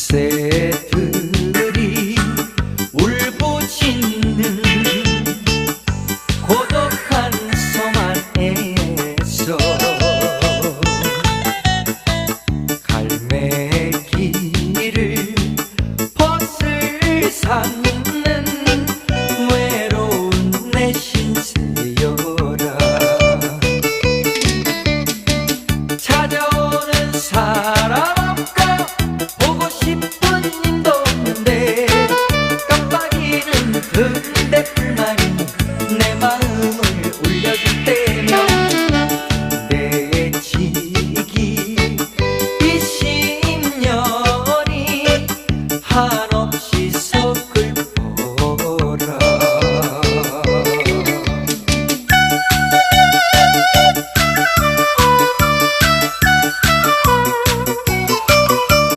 새들이 울부짖는 고독한 섬 안에서 갈매기를 벗을 삼는 외로운 내 신세여라. 찾아오는 사람 feeling the perfect